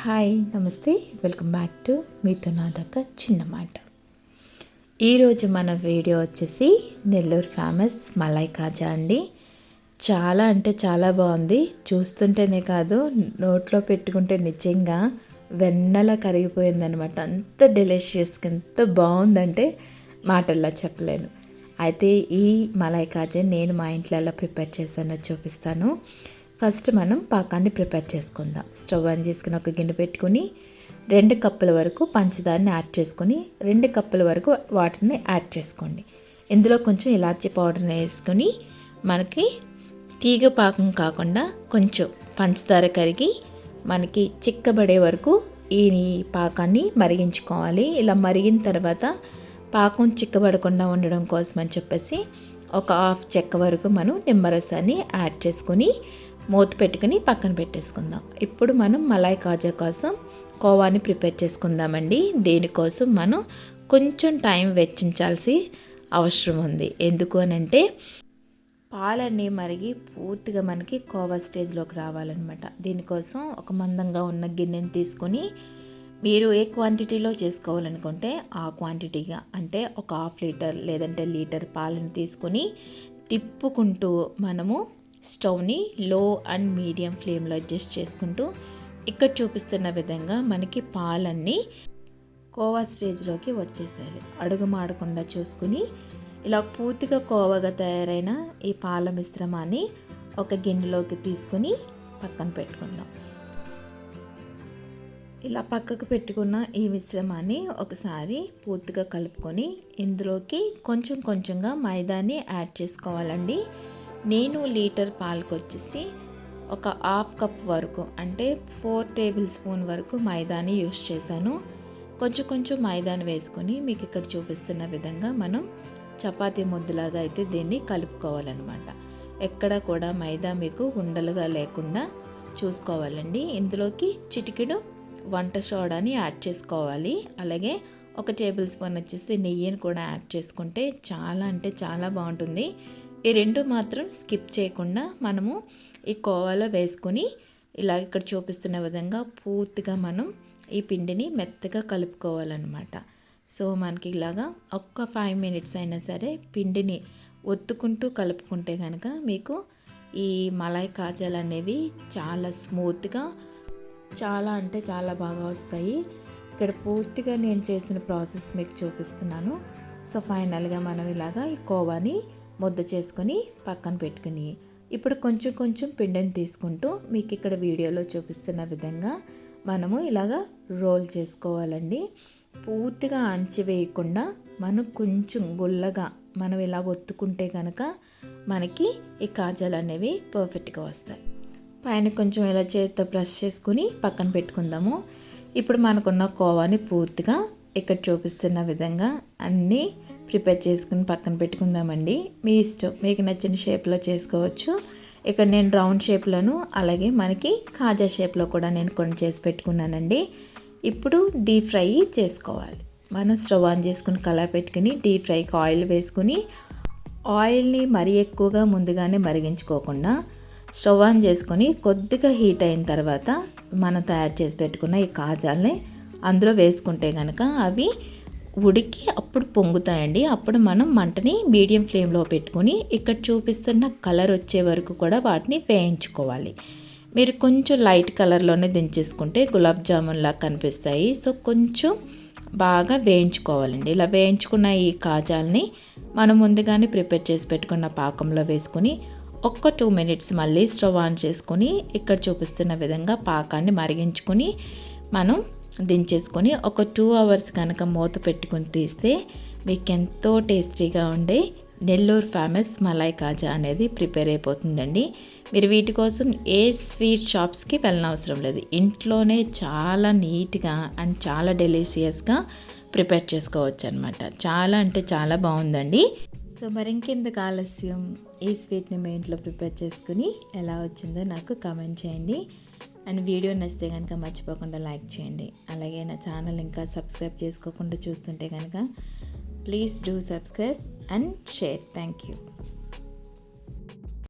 Hi నమస్తే. Welcome back to మీతో నాదొక చిన్న మాట. ఈరోజు మన వీడియో వచ్చేసి నెల్లూరు ఫేమస్ మలై కాజా అండి. చాలా అంటే చాలా బాగుంది. చూస్తుంటేనే కాదు నోట్లో పెట్టుకుంటే నిజంగా వెన్నెల కరిగిపోయిందనమాట అంత డెలిషియస్గా ఎంత బాగుందంటే మాటల్లో చెప్పలేను. అయితే ఈ మలై కాజా నేను మా ఇంట్లో ఎలా ప్రిపేర్ చేశానో చూపిస్తాను. ఫస్ట్ మనం పాకాన్ని ప్రిపేర్ చేసుకుందాం. స్టవ్ ఆన్ చేసుకుని ఒక గిన్నె పెట్టుకుని రెండు కప్పుల వరకు పంచదారని యాడ్ చేసుకొని రెండు కప్పుల వరకు వాటర్ని యాడ్ చేసుకోండి. ఇందులో కొంచెం ఇలాచీ పౌడర్ని వేసుకొని మనకి తీగ పాకం కాకుండా కొంచెం పంచదార కరిగి మనకి చిక్కబడే వరకు ఈ పాకాన్ని మరిగించుకోవాలి. ఇలా మరిగిన తర్వాత పాకం చిక్కబడకుండా ఉండడం కోసం అని చెప్పేసి ఒక హాఫ్ చెక్క వరకు మనం నిమ్మరసాన్ని యాడ్ చేసుకొని మూత పెట్టుకుని పక్కన పెట్టేసుకుందాం. ఇప్పుడు మనం మలాయ్ కాజా కోసం కోవాని ప్రిపేర్ చేసుకుందామండి. దీనికోసం మనం కొంచెం టైం వెచ్చించాల్సి అవసరం ఉంది. ఎందుకు అని అంటే పాలన్నీ మరిగి పూర్తిగా మనకి కోవా స్టేజ్లోకి రావాలన్నమాట. దీనికోసం ఒక మందంగా ఉన్న గిన్నెని తీసుకొని మీరు ఏ క్వాంటిటీలో చేసుకోవాలనుకుంటే ఆ క్వాంటిటీగా అంటే ఒక హాఫ్ లీటర్ లేదంటే లీటర్ పాలను తీసుకొని తిప్పుకుంటూ మనము స్టవ్ని లో అండ్ మీడియం ఫ్లేమ్లో అడ్జస్ట్ చేసుకుంటూ ఇక్కడ చూపిస్తున్న విధంగా మనకి పాలన్నీ కోవా స్టేజ్లోకి వచ్చేసాయి అడుగు మాడకుండా చూసుకుని ఇలా పూర్తిగా కోవగా తయారైన ఈ పాల మిశ్రమాన్ని ఒక గిన్నెలోకి తీసుకుని పక్కన పెట్టుకుందాం. ఇలా పక్కకు పెట్టుకున్న ఈ మిశ్రమాన్ని ఒకసారి పూర్తిగా కలుపుకొని ఇందులోకి కొంచెం కొంచెంగా మైదాని యాడ్ చేసుకోవాలండి. నేను లీటర్ పాలకు వచ్చేసి ఒక హాఫ్ కప్ వరకు అంటే ఫోర్ టేబుల్ స్పూన్ వరకు మైదాని యూస్ చేశాను. కొంచెం కొంచెం మైదాని వేసుకొని మీకు ఇక్కడ చూపిస్తున్న విధంగా మనం చపాతీ ముద్దలాగా అయితే దీన్ని కలుపుకోవాలన్నమాట. ఎక్కడ కూడా మైదా మీకు ఉండలుగా లేకుండా చూసుకోవాలండి. ఇందులోకి చిటికెడు వంట సోడాని యాడ్ చేసుకోవాలి. అలాగే ఒక టేబుల్ స్పూన్ వచ్చేసి నెయ్యిని కూడా యాడ్ చేసుకుంటే చాలా అంటే చాలా బాగుంటుంది. ఈ రెండు మాత్రం స్కిప్ చేయకుండా మనము ఈ కోవాలో వేసుకొని ఇలా ఇక్కడ చూపిస్తున్న విధంగా పూర్తిగా మనం ఈ పిండిని మెత్తగా కలుపుకోవాలన్నమాట. సో మనకి ఇలాగా ఒక్క ఫైవ్ మినిట్స్ అయినా సరే పిండిని ఒత్తుకుంటూ కలుపుకుంటే కనుక మీకు ఈ మలాయ్ కాజాలు అనేవి చాలా స్మూత్గా చాలా అంటే చాలా బాగా వస్తాయి. ఇక్కడ పూర్తిగా నేను చేసిన ప్రాసెస్ మీకు చూపిస్తున్నాను. సో ఫైనల్గా మనం ఇలాగా ఈ కోవాని ముద్ద చేసుకొని పక్కన పెట్టుకుని ఇప్పుడు కొంచెం కొంచెం పిండిని తీసుకుంటూ మీకు ఇక్కడ వీడియోలో చూపిస్తున్న విధంగా మనము ఇలాగా రోల్ చేసుకోవాలండి. పూర్తిగా వేయకుండా మనం కొంచెం గుల్లగా మనం ఇలా ఒత్తుకుంటే కనుక మనకి ఈ కాజాలు అనేవి పర్ఫెక్ట్గా వస్తాయి. పైన కొంచెం ఇలా చేతితో బ్రష్ చేసుకుని పక్కన పెట్టుకుందాము. ఇప్పుడు మనకున్న కోవాని పూర్తిగా ఇక్కడ చూపిస్తున్న విధంగా అన్నీ ప్రిపేర్ చేసుకుని పక్కన పెట్టుకుందామండి. మీ ఇష్టం. మీకు నచ్చిన షేప్లో చేసుకోవచ్చు. ఇక్కడ నేను రౌండ్ షేప్లోను అలాగే మనకి కాజా షేప్లో కూడా నేను కొన్ని చేసి పెట్టుకున్నానండి. ఇప్పుడు డీప్ ఫ్రై చేసుకోవాలి. మనం స్టవ్ ఆన్ చేసుకుని కలా పెట్టుకుని డీప్ ఫ్రైకి ఆయిల్ వేసుకుని ఆయిల్ని మరీ ఎక్కువగా ముందుగానే మరిగించుకోకుండా స్టవ్ ఆన్ చేసుకొని కొద్దిగా హీట్ అయిన తర్వాత మనం తయారు చేసి పెట్టుకున్న ఈ కాజాలని అందులో వేసుకుంటే కనుక అవి ఉడికి అప్పుడు పొంగుతాయండి. అప్పుడు మనం మంటని మీడియం ఫ్లేమ్లో పెట్టుకొని ఇక్కడ చూపిస్తున్న కలర్ వచ్చే వరకు కూడా వాటిని వేయించుకోవాలి. మీరు కొంచెం లైట్ కలర్లోనే దించేసుకుంటే గులాబ్ జామున్లా కనిపిస్తాయి. సో కొంచెం బాగా వేయించుకోవాలండి. ఇలా వేయించుకున్న ఈ కాజాల్ని మనం ముందుగానే ప్రిపేర్ చేసి పెట్టుకున్న పాకంలో వేసుకుని ఒక్క టూ మినిట్స్ మళ్ళీ స్టవ్ ఆన్ చేసుకొని ఇక్కడ చూపిస్తున్న విధంగా పాకాన్ని మరిగించుకొని మనం దించేసుకొని ఒక టూ అవర్స్ కనుక మూత పెట్టుకుని తీస్తే మీకు ఎంతో టేస్టీగా ఉండే నెల్లూరు ఫేమస్ మలాయ్ కాజా అనేది ప్రిపేర్ అయిపోతుందండి. మీరు వీటి కోసం ఏ స్వీట్ షాప్స్కి వెళ్ళనవసరం లేదు. ఇంట్లోనే చాలా నీట్గా అండ్ చాలా డెలిషియస్గా ప్రిపేర్ చేసుకోవచ్చు అనమాట చాలా అంటే చాలా బాగుందండి. సో మరి ఇంకెందుకు ఆలస్యం? ఈ స్వీట్ని మీ ఇంట్లో ప్రిపేర్ చేసుకుని ఎలా వచ్చిందో నాకు కామెంట్ చేయండి. అండ్ వీడియో నచ్చితే కనుక మర్చిపోకుండా లైక్ చేయండి. అలాగే నా ఛానల్ ఇంకా సబ్స్క్రైబ్ చేసుకోకుండా చూస్తుంటే కనుక please do subscribe and share. Thank you.